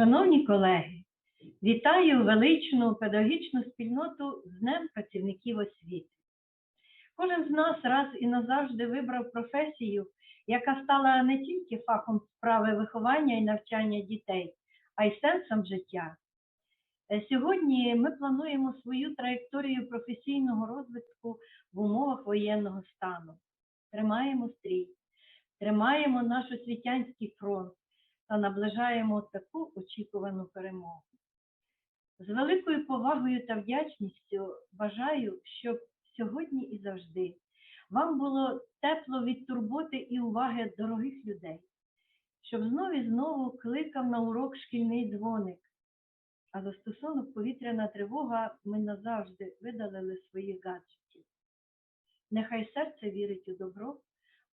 Шановні колеги, вітаю величну педагогічну спільноту з Днем працівників освіти. Кожен з нас раз і назавжди вибрав професію, яка стала не тільки фахом справи виховання і навчання дітей, а й сенсом життя. Е, Сьогодні ми плануємо свою траєкторію професійного розвитку в умовах воєнного стану. Тримаємо стрій, тримаємо наш освітянський фронт та наближаємо таку очікувану перемогу. З великою повагою та вдячністю бажаю, щоб сьогодні і завжди вам було тепло від турботи і уваги дорогих людей, щоб знов і знову кликав на урок шкільний дзвоник. А застосунок повітряна тривога ми назавжди видалили своїх гаджетів. Нехай серце вірить у добро,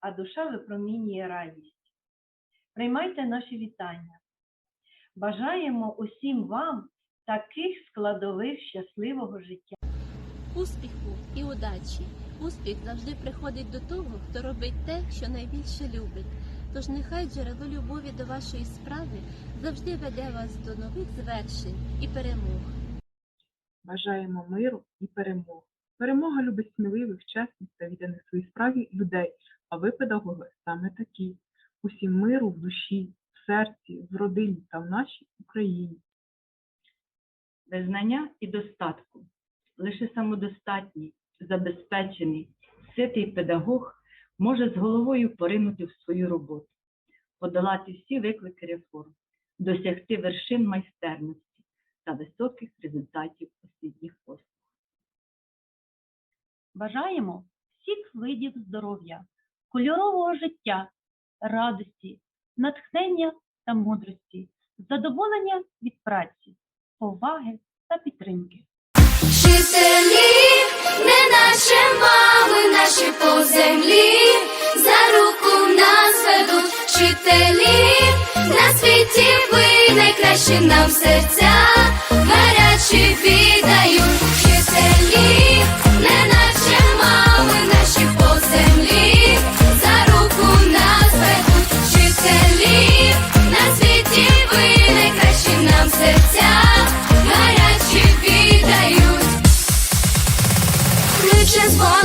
а душа випромінює радість. Приймайте наші вітання. Бажаємо усім вам таких складових щасливого життя. Успіху і удачі. Успіх завжди приходить до того, хто робить те, що найбільше любить. Тож нехай джерело любові до вашої справи завжди веде вас до нових звершень і перемог. Бажаємо миру і перемог. Перемога любить сміливих, чесних та відданих своїй справі людей, а ви, педагоги, саме такі. Усім миру в душі, в серці, в родині та в нашій Україні. без і достатку. Лише самодостатній, забезпечений, ситий педагог може з головою поринути в свою роботу, подолати всі виклики реформ, досягти вершин майстерності та високих результатів освітніх послуг. Бажаємо всіх видів здоров'я, кольорового життя, радості, натхнення та мудрості, задоволення від праці, поваги та підтримки. Вчителі, не наче мами наші по землі, за руку нас ведуть вчителі, на світі ви найкращі нам серця,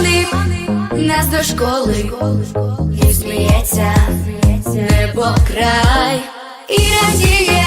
дзвоник нас до школи, і сміється небо край, і радіє